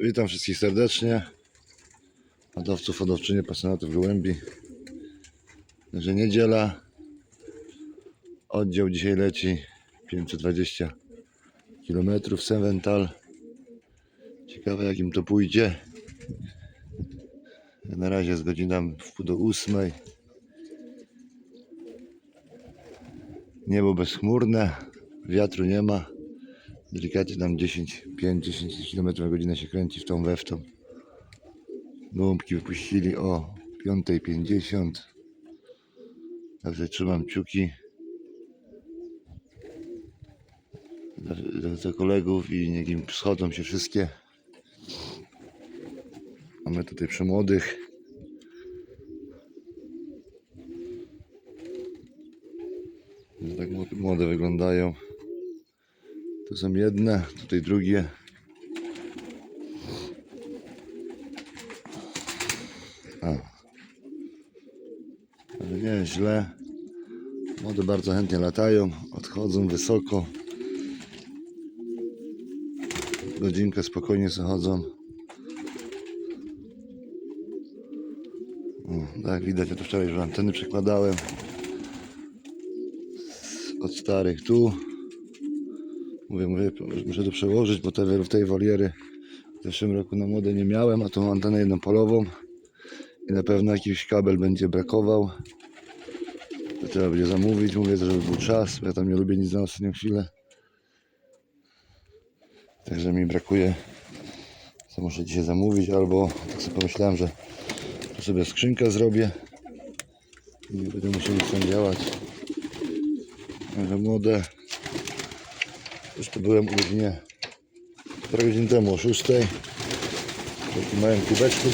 Witam wszystkich serdecznie. Hodowców, hodowczynie, pasjonatów gołębi. Że niedziela. Oddział dzisiaj leci 520 km Sewental. Ciekawe jak im to pójdzie. Na razie jest godzina w pół do ósmej. Niebo bezchmurne, wiatru nie ma. Delikatnie tam 10, 5-10 km na godzinę się kręci w tą we w tą. Gołąbki wypuścili o 5.50. Także trzymam dla, dla kolegów i niech im schodzą się wszystkie. Mamy tutaj przemłodych. No Tak młode wyglądają. To są jedne, tutaj drugie. A. Ale nie źle. Młode bardzo chętnie latają, odchodzą wysoko. Godzinkę spokojnie sobie chodzą. O, tak widać, ja to wczoraj już anteny przekładałem. Od starych tu. Mówię, mówię, muszę to przełożyć, bo te tej woliery w zeszłym roku na młode nie miałem, a tą antenę jedną polową i na pewno jakiś kabel będzie brakował. To trzeba będzie zamówić, mówię, żeby był czas, ja tam nie lubię nic na ostatnią chwilę. Także mi brakuje, co muszę dzisiaj zamówić, albo tak sobie pomyślałem, że sobie skrzynkę zrobię i nie będę musiał nic tam działać. Także młode już tu byłem u parę godzin temu o 6. W takim małym kubeczku.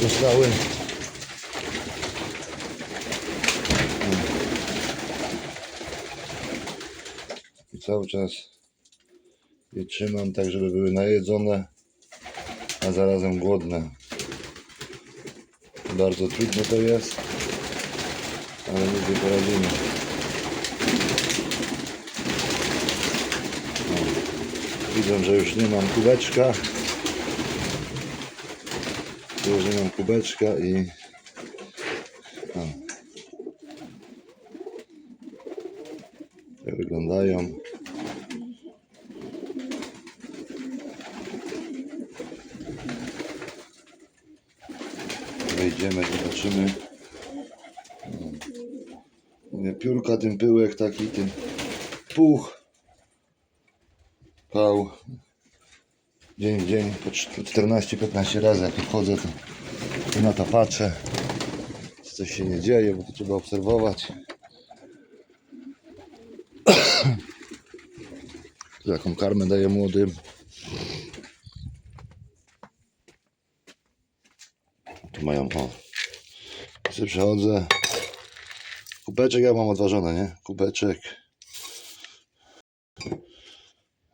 I cały czas je trzymam tak, żeby były najedzone, a zarazem głodne. Bardzo trudno to jest, ale nie poradzimy. Widzę, że już nie mam kubeczka. Już nie mam kubeczka i... O. Wyglądają. Wejdziemy, zobaczymy. Piórka, ten pyłek taki, ten puch dzień w dzień po 14-15 razy jak wchodzę to, na to patrzę czy coś się nie dzieje bo to trzeba obserwować. Tu jaką karmę daję młodym. Tu mają o. Sobie przechodzę kubeczek ja mam odważone nie? Kubeczek.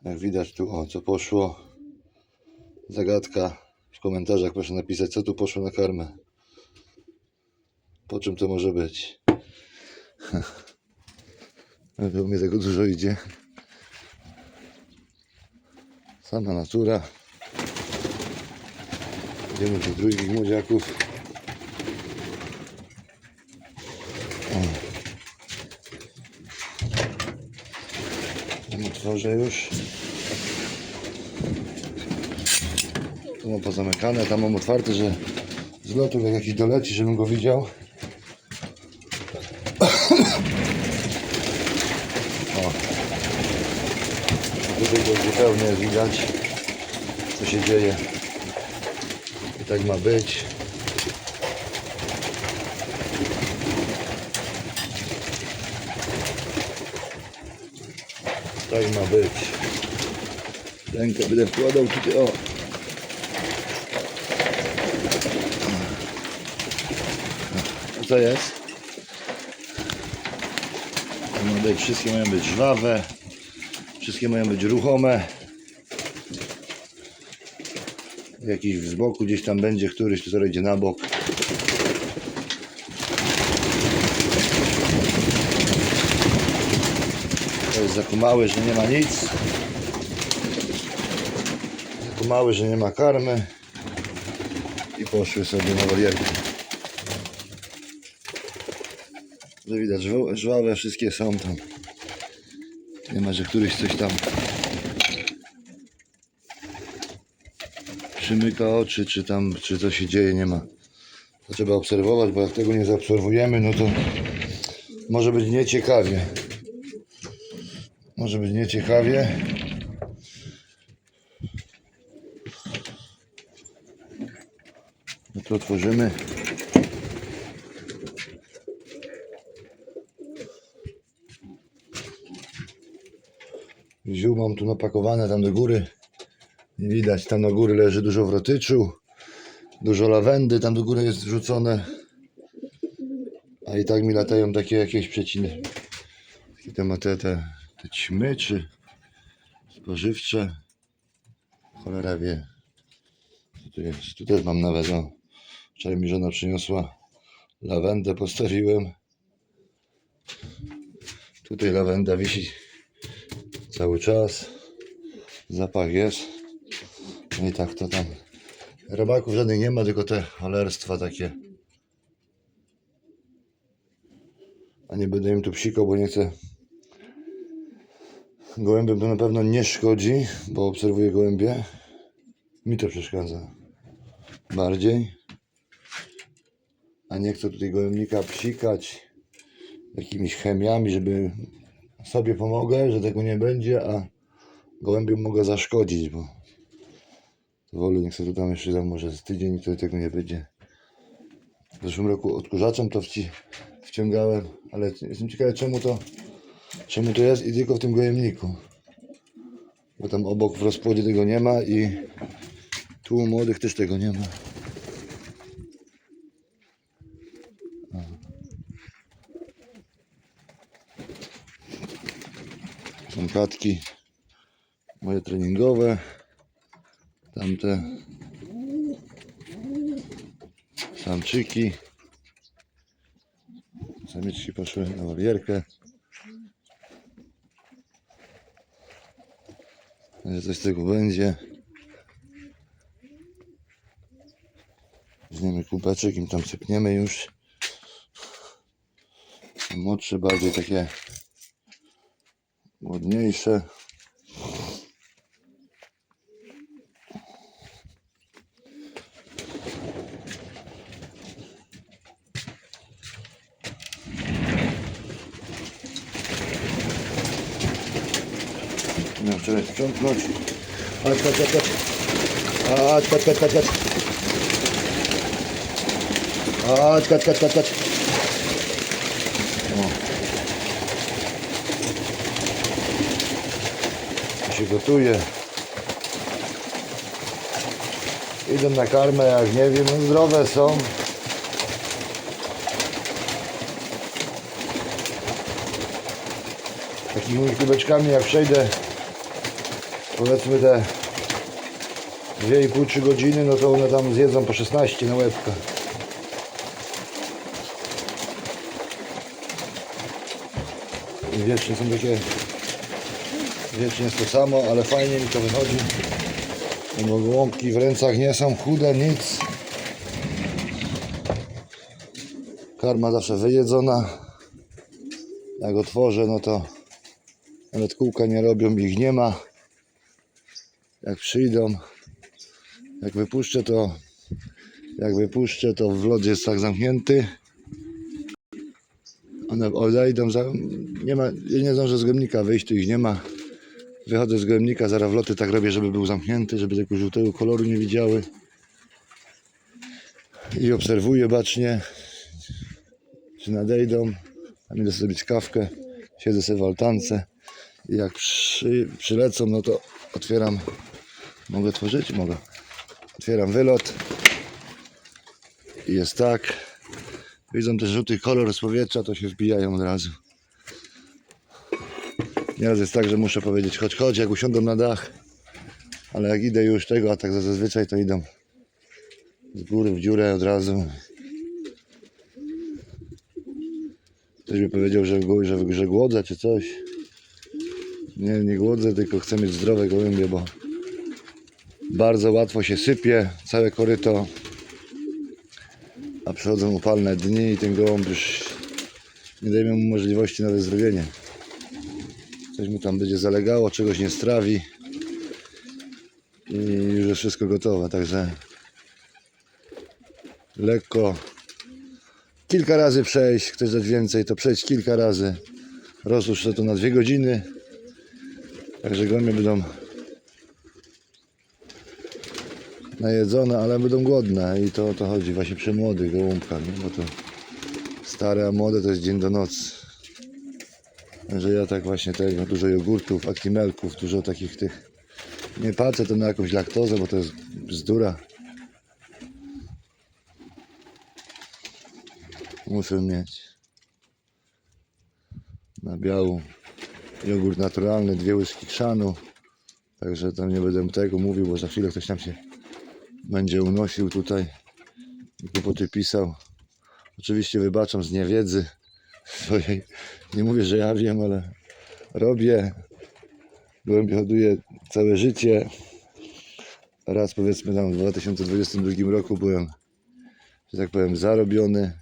Jak widać tu, o co poszło. Zagadka. W komentarzach proszę napisać, co tu poszło na karmę. Po czym to może być. Ale u mnie tego dużo idzie. Sama natura. Idziemy do drugich młodziaków. Tam otworzę już. Tu mam pozamykane, tam mam otwarte, że z lotu jak jakiś doleci, żebym go widział. O. Tutaj go zupełnie widać, co się dzieje. I tak ma być. Tak ma być. Rękę będę wkładał tutaj, o. Jest? To być, wszystkie mają być żwawe. Wszystkie mają być ruchome. Jakiś z boku gdzieś tam będzie któryś, to idzie na bok. To jest zakumały, że nie ma nic. Zakumały, że nie ma karmy. i poszły sobie na wolierkę. Widać, żwa- żwawe wszystkie są tam. Nie ma, że któryś coś tam przymyka oczy, czy tam, czy co się dzieje, nie ma. To trzeba obserwować, bo jak tego nie zaobserwujemy, no to może być nieciekawie. Może być nieciekawie. No to otworzymy. Mam tu napakowane tam do góry. Nie widać, tam na góry leży dużo wrotyczu, dużo lawendy tam do góry jest wrzucone. A i tak mi latają takie jakieś przeciny. Takie te, te, te, te ćmy spożywcze. Cholera wie. Co tu jest? Tu też mam nawet, no. Wczoraj mi żona przyniosła lawendę, postawiłem. Tutaj lawenda wisi cały czas. Zapach jest. I tak to tam. Robaków żadnych nie ma, tylko te cholerstwa takie. A nie będę im tu psikał, bo nie chcę. Gołębiom to na pewno nie szkodzi, bo obserwuję gołębie. Mi to przeszkadza. Bardziej. A nie chcę tutaj gołębnika psikać jakimiś chemiami, żeby sobie pomogę, że tego nie będzie, a gołębiom mogę zaszkodzić, bo wolę niech sobie tam jeszcze dam może z tydzień to tego nie będzie. W zeszłym roku odkurzaczem to wci, wciągałem, ale jestem ciekawy czemu to czemu to jest i tylko w tym gojemniku. Bo tam obok w rozpłodzie tego nie ma i tu u młodych też tego nie ma. Katki moje treningowe. Tamte samczyki. Samiczki poszły na wolierkę. Że coś z tego będzie. Weźmiemy kubeczek, im tam sypniemy już. Młodsze, bardziej takie ładniejsze. Miałem wczoraj sprzątnąć. Chodź, chodź, chodź, chodź. Chodź, chodź, chodź, chodź, chodź. Chodź, chodź, chodź, chodź, chodź. O. się gotuje. Idą na karmę, jak nie wiem, no zdrowe są. Takimi kubeczkami jak przejdę powiedzmy te 2,5-3 godziny, no to one tam zjedzą po 16 na łebka. I wiecznie są takie Wiecznie jest to samo, ale fajnie mi to wychodzi. Bo gołąbki w rękach nie są chude, nic. Karma zawsze wyjedzona. Jak otworzę, no to nawet kółka nie robią, ich nie ma. Jak przyjdą, jak wypuszczę, to jak wypuszczę, to wlot jest tak zamknięty. One odejdą, za, nie ma, nie zdążę z gębnika wyjść, tu ich nie ma. Wychodzę z gołębnika, zaraz wloty tak robię, żeby był zamknięty, żeby tego żółtego koloru nie widziały. I obserwuję bacznie, czy nadejdą. Tam idę sobie kawkę, siedzę sobie w altance. I jak przy, przylecą, no to otwieram, mogę otworzyć? Mogę. Otwieram wylot. I jest tak. Widzą też żółty kolor z powietrza, to się wbijają od razu. Nieraz jest tak, że muszę powiedzieć chodź, chodź, jak usiądą na dach. Ale jak idę już tego, a tak zazwyczaj to idą z góry w dziurę od razu. Ktoś by powiedział, że, że, że głodzę czy coś. Nie, nie głodzę, tylko chcę mieć zdrowe gołębie, bo bardzo łatwo się sypie całe koryto A przychodzą upalne dni i ten gołąb już nie dajemy mu możliwości na wyzdrowienie. Coś mu tam będzie zalegało, czegoś nie strawi. I już jest wszystko gotowe, także lekko kilka razy przejść, chcesz dać więcej, to przejść kilka razy. Rozłóż to na dwie godziny. Także gołębie będą najedzone, ale będą głodne. I to o to chodzi właśnie przy młodych gołąbkach, bo to stare, a młode to jest dzień do nocy Także ja tak właśnie tego, dużo jogurtów, aktimelków, dużo takich tych nie patrzę to na jakąś laktozę, bo to jest bzdura. Muszę mieć na biału jogurt naturalny, dwie łyżki krzanu. Także tam nie będę tego mówił, bo za chwilę ktoś tam się będzie unosił tutaj i kłopoty pisał. Oczywiście wybaczam z niewiedzy swojej. Nie mówię, że ja wiem, ale robię. Gołębie hoduję całe życie. Raz powiedzmy tam w 2022 roku byłem, że tak powiem, zarobiony.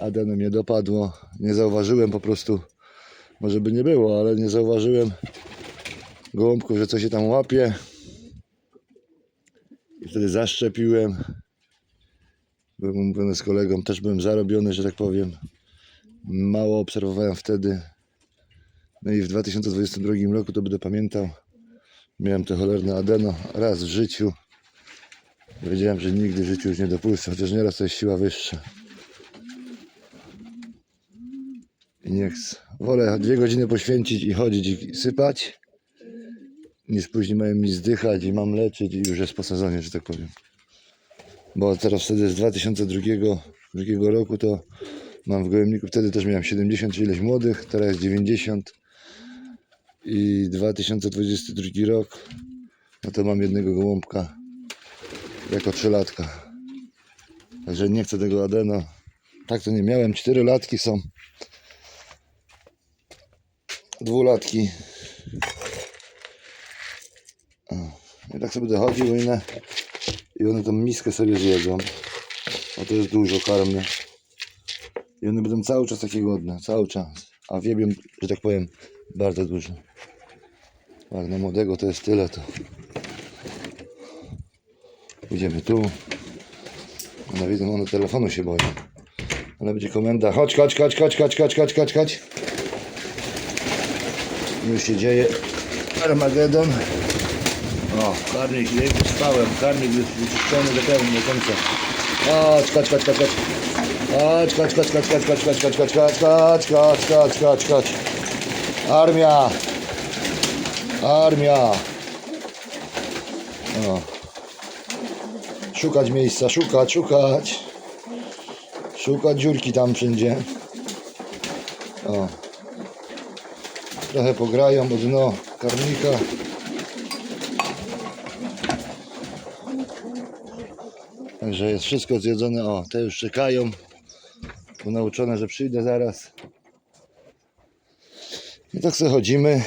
Adeno mnie dopadło. Nie zauważyłem po prostu, może by nie było, ale nie zauważyłem gołąbków, że coś się tam łapie. I wtedy zaszczepiłem. Byłem umówiony z kolegą, też byłem zarobiony, że tak powiem. Mało obserwowałem wtedy. No i w 2022 roku, to będę pamiętał, miałem to cholerne adeno raz w życiu. Wiedziałem, że nigdy w życiu już nie dopuszczę, chociaż nieraz to jest siła wyższa. I nie chcę. Wolę dwie godziny poświęcić i chodzić i sypać, niż później mają mi zdychać i mam leczyć i już jest po sezonie, że tak powiem. Bo teraz wtedy z 2002 drugiego roku to mam w gołębniku, wtedy też miałem 70 czy ileś młodych, teraz jest 90 i 2022 rok, no to mam jednego gołąbka jako trzylatka. Także nie chcę tego adeno. Tak to nie miałem, cztery latki są. Dwulatki. I tak sobie dochodzi, bo inne i one tą miskę sobie zjedzą. A to jest dużo karmy. I one będą cały czas takie głodne, cały czas. A wiebią, że tak powiem, bardzo dużo. Jak na młodego to jest tyle, to idziemy tu. One widzą, one telefonu się boją. Ale będzie komenda, chodź, chodź, chodź, chodź, chodź, chodź, chodź, chodź, chodź. Już się dzieje Armagedon. O, karnik, spałem, karnik wy- wyczyszczony do pełni, do końca. Chodź, chodź, chodź, chodź, chodź. Chodź, chodź, chodź, chodź, chodź, chodź, chodź, chodź, chodź, chodź, chodź, chodź, chodź, chodź. Armia! Armia! O. Szukać miejsca, szukać, szukać. Szukać dziurki tam wszędzie. O. Trochę pograją o dno karmnika. Także jest wszystko zjedzone. O, te już czekają. Bo nauczone, że przyjdę zaraz. I tak sobie chodzimy.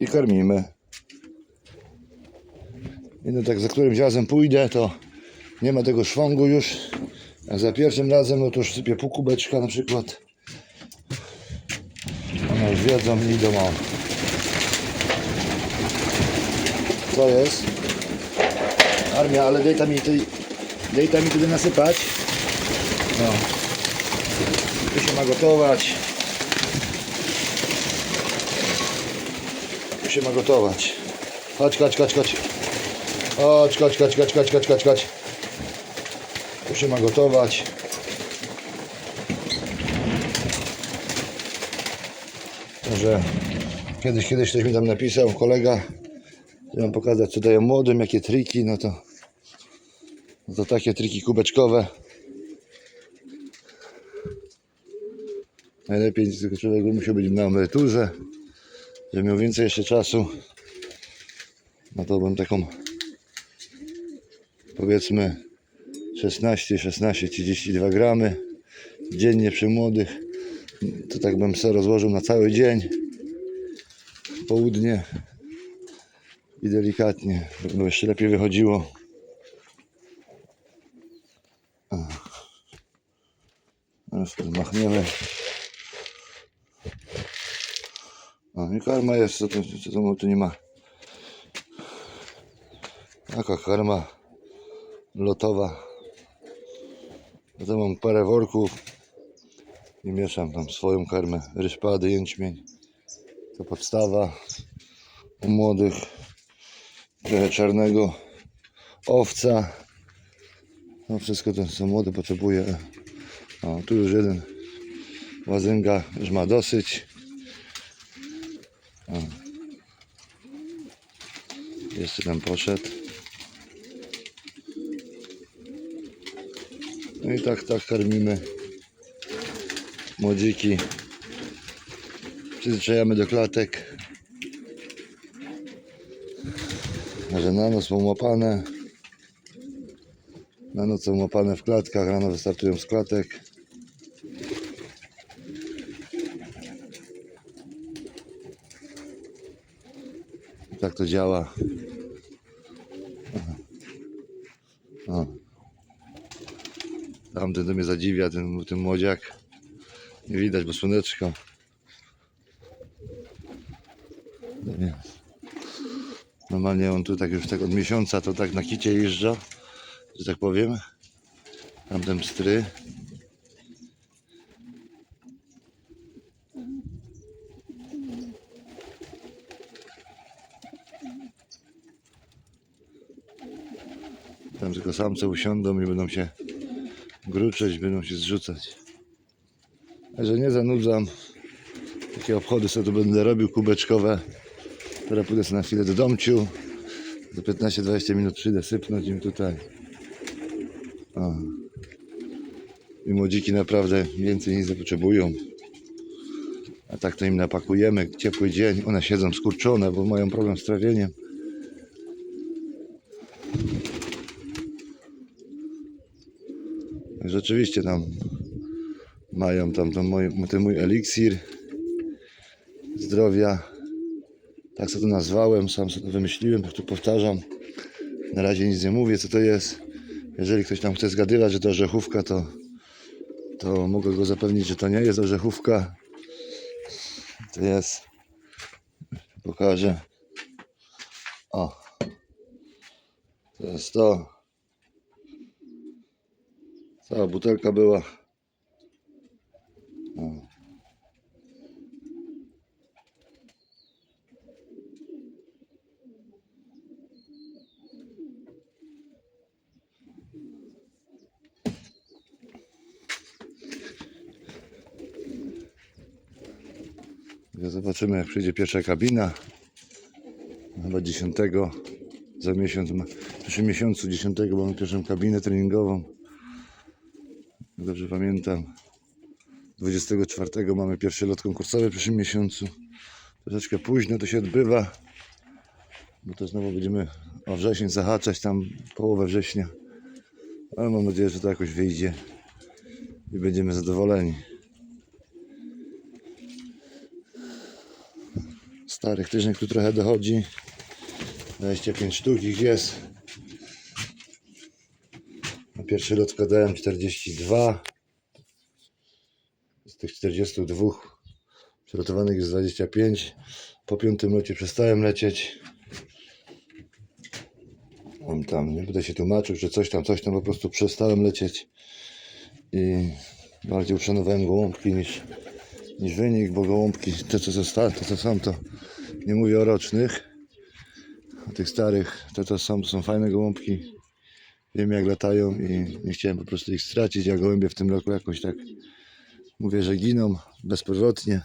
I karmimy. I no tak za którymś razem pójdę, to nie ma tego szwągu już. A za pierwszym razem, no to już sypię pół kubeczka na przykład. One już wiedzą i idą. Co jest? Armia, ale dej tam mi, tej, dej tam mi tutaj nasypać. No. Tu się ma gotować. Tu się ma gotować. Chodź, chodź, chodź, chodź. Chodź, chodź, chodź, chodź, chodź, chodź, chodź, chodź. Tu się ma gotować. Może kiedyś, kiedyś ktoś mi tam napisał, kolega, że mam pokazać co dają młodym, jakie triki, no to, no to takie triki kubeczkowe. Najlepiej tylko człowiek musiał być na emeryturze, żeby miał więcej jeszcze czasu. No to bym taką powiedzmy 16, 16, 32 gramy dziennie przy młodych. To tak bym sobie rozłożył na cały dzień. Południe i delikatnie, żeby jeszcze lepiej wychodziło. Teraz tu machniemy. O, i karma jest, co to, co to tu nie ma. Taka karma lotowa. Ja to mam parę worków i mieszam tam swoją karmę. Ryszpady, jęczmień. To podstawa u młodych. Trochę czarnego owca. No wszystko to co młode potrzebuje. O, tu już jeden łazynga już ma dosyć. O. Jeszcze tam poszedł. No i tak, tak karmimy młodziki. Przyzwyczajamy do klatek. Że na noc są łapane. Na noc są łapane w klatkach, rano wystartują z klatek. I tak to działa. O. Tamten to mnie zadziwia, ten, ten młodziak. Nie widać, bo słoneczko. No więc. Normalnie on tu tak już tak od miesiąca to tak na kicie jeżdża, że tak powiem. Tamten pstry. Tam tylko samce usiądą i będą się gruczeć, będą się zrzucać. A że nie zanudzam, takie obchody sobie tu będę robił kubeczkowe. Teraz pójdę sobie na chwilę do domciu. Za 15-20 minut przyjdę sypnąć im tutaj. O. I młodziki naprawdę więcej nic nie potrzebują. A tak to im napakujemy. Ciepły dzień. One siedzą skurczone, bo mają problem z trawieniem. Rzeczywiście tam mają tam ten mój, ten mój eliksir zdrowia. Tak sobie to nazwałem, sam sobie to wymyśliłem, tu powtarzam. Na razie nic nie mówię, co to jest. Jeżeli ktoś tam chce zgadywać, że to orzechówka, to, to mogę go zapewnić, że to nie jest orzechówka. To jest. Pokażę. O. To jest to. Cała butelka była. O. Ja Zobaczymy jak przyjdzie pierwsza kabina. Chyba 10 za miesiąc, w przyszłym miesiącu 10 mamy pierwszą kabinę treningową. Dobrze pamiętam. 24 mamy pierwszy lot konkursowy w przyszłym miesiącu. Troszeczkę późno to się odbywa. Bo to znowu będziemy o wrzesień zahaczać tam połowę września. Ale mam nadzieję, że to jakoś wyjdzie i będziemy zadowoleni. Starych tyżnych tu trochę dochodzi. 25 sztuk ich jest. Na pierwszy lot składałem 42. Z tych 42 przygotowanych jest 25. Po piątym locie przestałem lecieć. Tam, nie będę się tłumaczył, że coś tam, coś tam, po prostu przestałem lecieć. I bardziej uszanowałem gołąbki niż, niż wynik, bo gołąbki, te co zostały, to co są, to nie mówię o rocznych. O tych starych, te to są, to są fajne gołąbki. Wiem jak latają i nie chciałem po prostu ich stracić. Ja gołębie w tym roku jakoś tak mówię, że giną bezpowrotnie.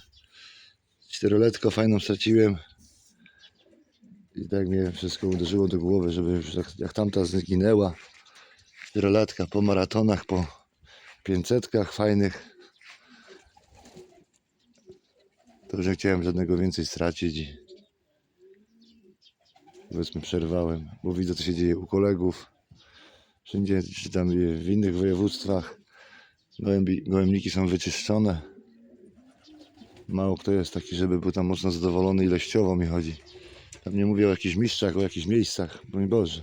Czteroletko fajną straciłem. I tak mnie wszystko uderzyło do głowy, żeby już jak, jak tamta zginęła. Czterolatka po maratonach, po pięćsetkach fajnych. To już nie chciałem żadnego więcej stracić powiedzmy przerwałem, bo widzę co się dzieje u kolegów. Wszędzie, czy tam w innych województwach gołębi, gołębniki są wyczyszczone. Mało kto jest taki, żeby był tam mocno zadowolony ilościowo mi chodzi. Tam nie mówię o jakichś mistrzach, o jakichś miejscach, broń Boże.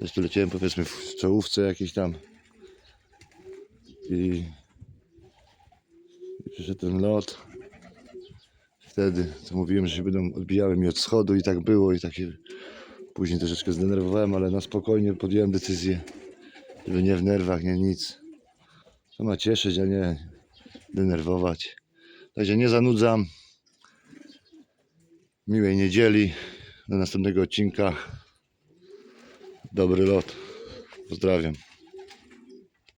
Też tu leciałem powiedzmy w czołówce jakiejś tam. I, przyszedł ten lot. Wtedy, co mówiłem, że się będą odbijały mi od schodu i tak było i tak się później troszeczkę zdenerwowałem, ale na spokojnie podjąłem decyzję, żeby nie w nerwach, nie nic. To ma cieszyć, a nie denerwować. Także nie zanudzam. Miłej niedzieli. Do następnego odcinka. Dobry lot. Pozdrawiam.